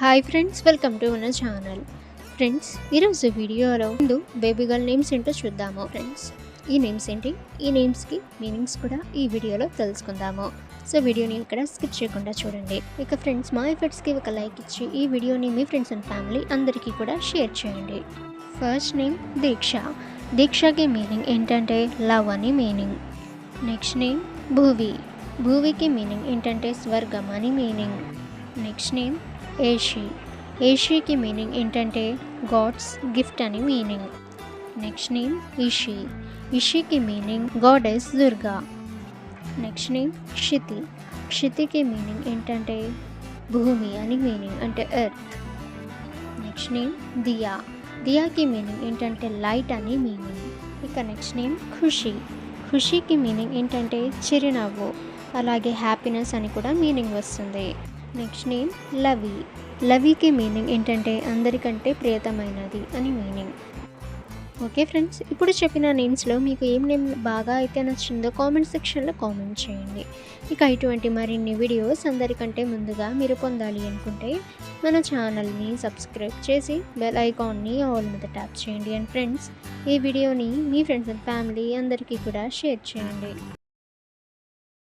Hi friends welcome to మన channel friends ఈరోజు వీడియోలో ముందు బేబీ గర్ల్ నేమ్స్ ఏంటో చూద్దాము ఫ్రెండ్స్ ఈ నేమ్స్ ఏంటి? ఈ నేమ్స్కి మీనింగ్స్ కూడా ఈ వీడియోలో తెలుసుకుందాము. సో వీడియోని ఇక్కడ స్కిప్ చేయకుండా చూడండి. ఇక ఫ్రెండ్స్ మా ఎఫర్ట్స్కి ఒక లైక్ ఇచ్చి ఈ వీడియోని మీ ఫ్రెండ్స్ అండ్ ఫ్యామిలీ అందరికీ కూడా షేర్ చేయండి. ఫస్ట్ నేమ్ దీక్ష దీక్షకి మీనింగ్ ఏంటంటే లవ్ అని మీనింగ్ నెక్స్ట్ నేమ్ భూవి భూవికి మీనింగ్ ఏంటంటే స్వర్గం అని మీనింగ్ నెక్స్ట్ నేమ్ ఏషీ. ఏషికి మీనింగ్ ఏంటంటే గాడ్స్ గిఫ్ట్ అని meaning. Next name Ishi. ఇషికి meaning goddess Durga. Next name Kshiti. క్షితికి meaning ఏంటంటే భూమి అని మీనింగ్ అంటే earth. Next name Diya. దియాకి meaning ఏంటంటే లైట్ అని మీనింగ్. ఇక నెక్స్ట్ నేమ్ ఖుషి. ఖుషికి మీనింగ్ ఏంటంటే చిరునవ్వు. అలాగే హ్యాపీనెస్ అని కూడా మీనింగ్ వస్తుంది. నెక్స్ట్ నేమ్ లవి లవికి మీనింగ్ ఏంటంటే అందరికంటే ప్రియతమైనది అని మీనింగ్ ఓకే ఫ్రెండ్స్ ఇప్పుడు చెప్పిన నేమ్స్లో మీకు ఏం నేమ్ బాగా అయితే నచ్చిందో కామెంట్ సెక్షన్లో కామెంట్ చేయండి. ఇక ఇటువంటి మరిన్ని వీడియోస్ అందరికంటే ముందుగా మీరు పొందాలి అనుకుంటే మన ఛానల్ని సబ్స్క్రైబ్ చేసి బెల్ ఐకాన్ని ఆల్ మీద ట్యాప్ చేయండి. అండ్ ఫ్రెండ్స్ ఈ వీడియోని మీ ఫ్రెండ్స్ అండ్ ఫ్యామిలీ అందరికీ కూడా షేర్ చేయండి.